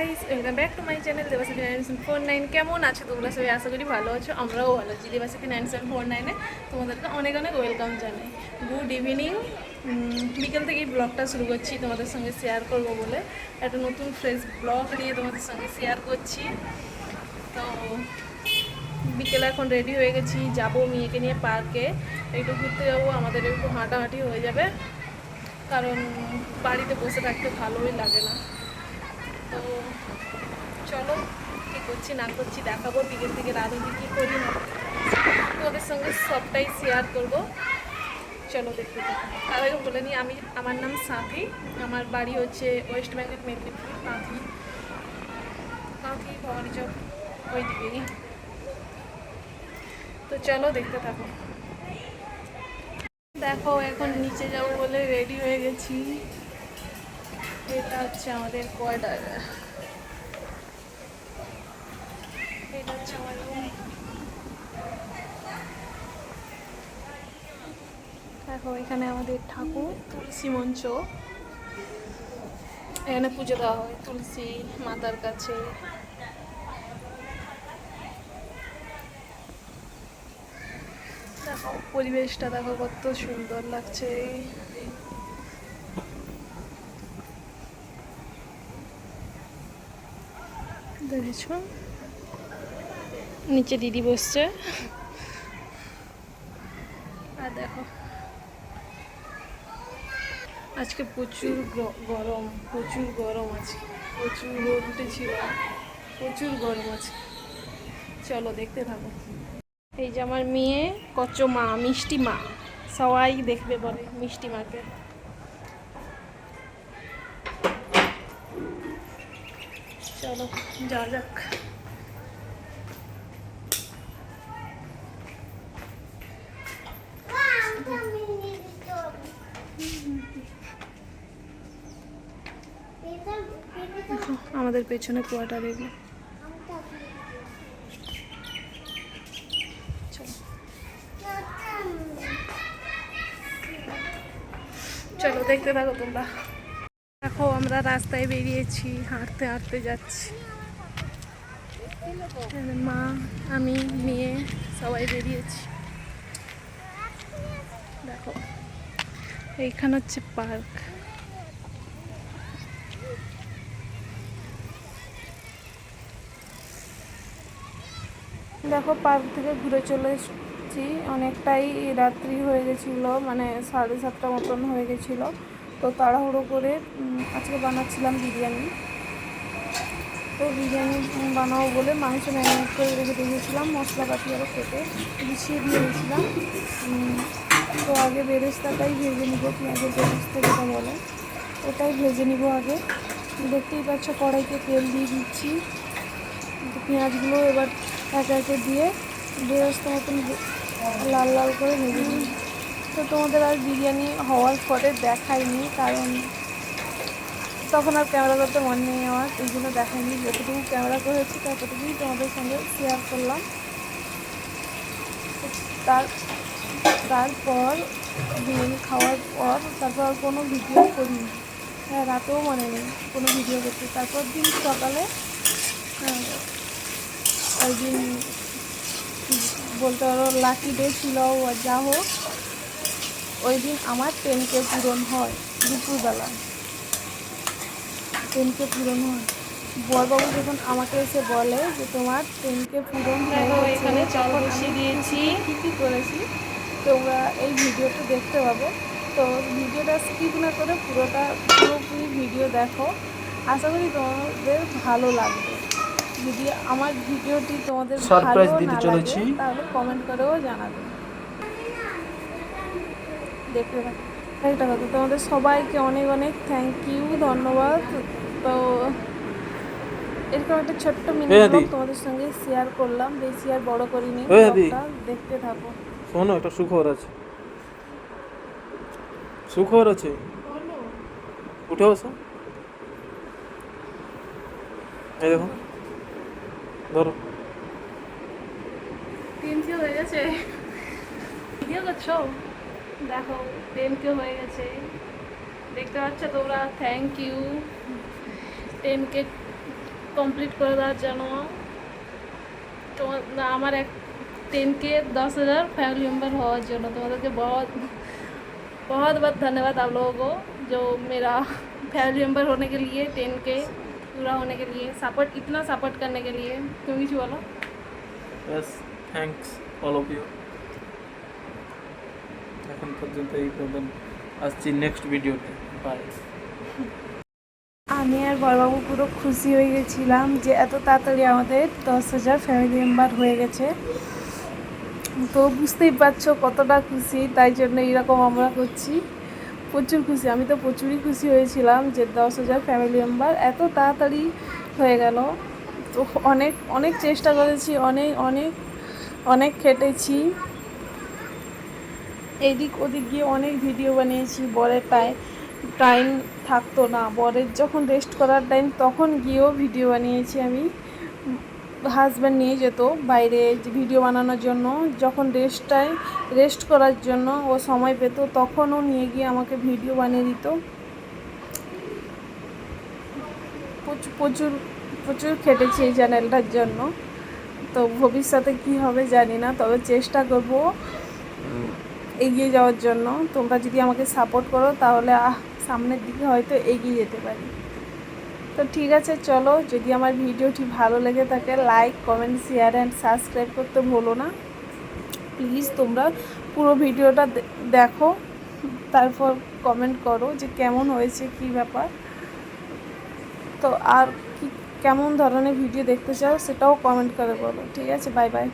Welcome back to my channel দেবাসিটি nine four nine কেমন আছো তোমরা? সবাই আশা করি ভালো আছো, আমরাও ভালো আছি দেবাসিটি নাইন সেভেন ফোর নাইনে তোমাদেরকে অনেক অনেক ওয়েলকাম জানাই। গুড ইভিনিং বিকেল থেকেই ব্লগটা শুরু করছি, তোমাদের সঙ্গে শেয়ার করব বলে। একটা নতুন ফ্রেশ ব্লগ নিয়ে তোমাদের সঙ্গে শেয়ার করছি। তো, বিকেলে এখন রেডি হয়ে গেছি, যাব মেয়েকে নিয়ে পার্কে একটু ঘুরতে যাব, আমাদের একটু হাঁটাহাঁটি হয়ে যাবে। কারণ বাড়িতে বসে থাকতে ভালোই লাগে না। তো চলো, কী করছি, না করছি দেখাবো, বিকেল থেকে রাত অবধি কী করি না। করি। তোমাদের সঙ্গে সবটাই শেয়ার করব। চলো দেখতে থাকো। তার আগে বলে নিই, আমি, আমার নাম সাথী। আমার বাড়ি হচ্ছে ওয়েস্ট বেঙ্গল মেদিনীপুর কাঁথি কাঁথি ভবানী চক, ওই দিকেই। তো চলো দেখতে থাকো। দেখো, এখন নিচে যাব বলে রেডি হয়ে গেছি। এটা হচ্ছে আমাদের কোয়ার্টার। দেখো, এখানে আমাদের ঠাকুর, তুলসী মঞ্চ। এখানে পুজো দেওয়া হয়, তুলসী মাতার কাছে। দেখো, পরিবেশটা দেখো কত সুন্দর লাগছে। দেখেছ নিচে দিদি বসছে। আর দেখো। আজকে প্রচুর গরম প্রচুর গরম আছে প্রচুর রোদ উঠেছিল প্রচুর গরম আছে চলো দেখতে থাকো। এই যে আমার মেয়ে, কচ মা, মিষ্টি মা। সবাই দেখবে বলে মিষ্টি মাকে। চলো যাওয়া যাক। আমাদের পেছনে এগুলো চলো। চলো দেখতে থাকো তোমরা। দেখো, আমরা রাস্তায় বেরিয়েছি, হাঁটতে হাঁটতে যাচ্ছি। মা, আমি, মেয়ে সবাই বেরিয়েছি। দেখো, এইখানে হচ্ছে পার্ক। দেখো, পার্ক থেকে ঘুরে চলে এসেছি। অনেকটাই রাত্রি হয়ে গেছিল মানে সাড়ে সাতটা মতন হয়ে গেছিল। তো তাড়াহুড়ো করে আজকে বানাচ্ছিলাম বিরিয়ানি। তো বিরিয়ানি বানাবো বলে মাংস ম্যারিনেট করে রেখে দিয়েছিলাম, মশলাপাতি আরও কেটে দিয়ে দিয়েছিলাম। তো আগে বেরেস্তাটাই ভেজে নিব, পেঁয়াজের বেরেস্তা যেটা বলে, ওটাই ভেজে নিব আগে। দেখতেই পাচ্ছ কড়াইতে তেল দিয়ে দিচ্ছি। পেঁয়াজগুলো এবার একে একে দিয়ে বেরেস্তা মতন লাল লাল করে ভেজে নিই তো তোমাদের আর বিরিয়ানি হওয়ার পরে দেখাইনি কারণ তখন আর ক্যামেরা করতে মন নেই আমার এই জন্য দেখাইনি। যতটুকু ক্যামেরা করেছি ততটুকুই তোমাদের সঙ্গে শেয়ার করলাম। তার তারপর বিরিয়ানি খাওয়ার পর তারপর কোনো ভিডিও করিনি। হ্যাঁ রাতেও মনে নেই কোনো ভিডিও করতে তারপর দিন সকালে হ্যাঁ, ওই দিন বলতে পারো লাকি ডে ছিল যা হোক ওই দিন আমার টেন কে পূরণ হয় দুপুরবেলা। টেন কে পূরণ হয়। বরবাবু যখন আমাকে এসে বলে যে তোমার টেন কে পূরণ এখানে বসিয়ে দিয়েছি। কী কী করেছি? তোমরা এই ভিডিওটা দেখতে পাবে। তো ভিডিওটা স্কিপ না করে পুরোটা পুরোপুরি ভিডিও দেখো। আশা করি তোমাদের ভালো লাগবে। যদি আমার ভিডিওটি তোমাদের ভালো না লাগে তাহলে কমেন্ট করেও জানাবে। দেখতে থাকো একটা কথা। তোমাদের সবাইকে অনেক অনেক থ্যাংক ইউ ধন্যবাদ। তো এরকম একটা ছোট্ট মিনি। ব্লগ তোমাদের সঙ্গে শেয়ার করলাম। বেশি আর বড় করিনি দেখতে থাকো। শোনো একটা সুখবর আছে। সুখবর আছে। উঠে বসো। এই দেখো। ধরো। টেনকে হয়ে গেছে। ভিডিও করছ? দেখো টেনকে হয়ে গেছে দেখতে পাচ্ছ তোমরা থ্যাংক ইউ টেনকে কমপ্লিট করে দেওয়ার জন্য তোমার না, আমার এক टेन के दस हज़ार फैमिली मेम्बर হওয়ার জন্য তোমাদেরকে बहुत बहुत बहुत धन्यवाद आप लोगों को जो मेरा फैमिली मेम्बर होने के लिए टेन के पूरा होने के लिए सपोर्ट इतना सपोर्ट करने के लिए तुम কিছু বলো ব্যাস থ্যাঙ্কস অল অফ ইউ এখন পর্যন্ত এই পর্যন্ত আসছি নেক্সট ভিডিওতে বাই আমি আর বড়বাবু পুরো খুশি হয়ে গেছিলাম যে এত তাড়াতাড়ি আমাদের দশ হাজার ফ্যামিলি মেম্বার হয়ে গেছে। তো বুঝতেই পারছ কতটা খুশি, তাই জন্য এরকম আমরা করছি। প্রচুর খুশি, আমি তো প্রচুরই খুশি হয়েছিলাম যে দশ হাজার ফ্যামিলি মেম্বার এত তাড়াতাড়ি হয়ে গেল। তো অনেক অনেক চেষ্টা করেছি, অনেক অনেক অনেক খেটেছি। এদিক ওদিক গিয়ে অনেক ভিডিও বানিয়েছি বরের টাইম টাইম থাকতো না। বরের যখন রেস্ট করার টাইম তখন গিয়েও ভিডিও বানিয়েছি আমি। হাজব্যান্ড নিয়ে যেত বাইরে ভিডিও বানানোর জন্য। যখন রেস্ট টাইম রেস্ট করার জন্য ও সময় পেত, তখনও নিয়ে গিয়ে আমাকে ভিডিও বানিয়ে দিত। প্রচুর প্রচুর প্রচুর খেটেছি এই চ্যানেলটার জন্য। তো ভবিষ্যতে কি হবে জানি না, তবে চেষ্টা করব। এগিয়ে যাওয়ার জন্য। তোমরা যদি আমাকে সাপোর্ট করো, তাহলে সামনের দিকে হয়তো এগিয়ে যেতে পারি। তো ঠিক আছে, চলো। যদি আমার ভিডিওটি ভালো লেগে থাকে like comment share and subscribe করতে ভুলো না। প্লিজ তোমরা পুরো ভিডিওটা দেখো। তারপর কমেন্ট করো যে কেমন হয়েছে, কী ব্যাপার। তো আর কি কেমন ধরনের ভিডিও দেখতে চাও, সেটাও কমেন্ট করে বলো। ঠিক আছে বাই বাই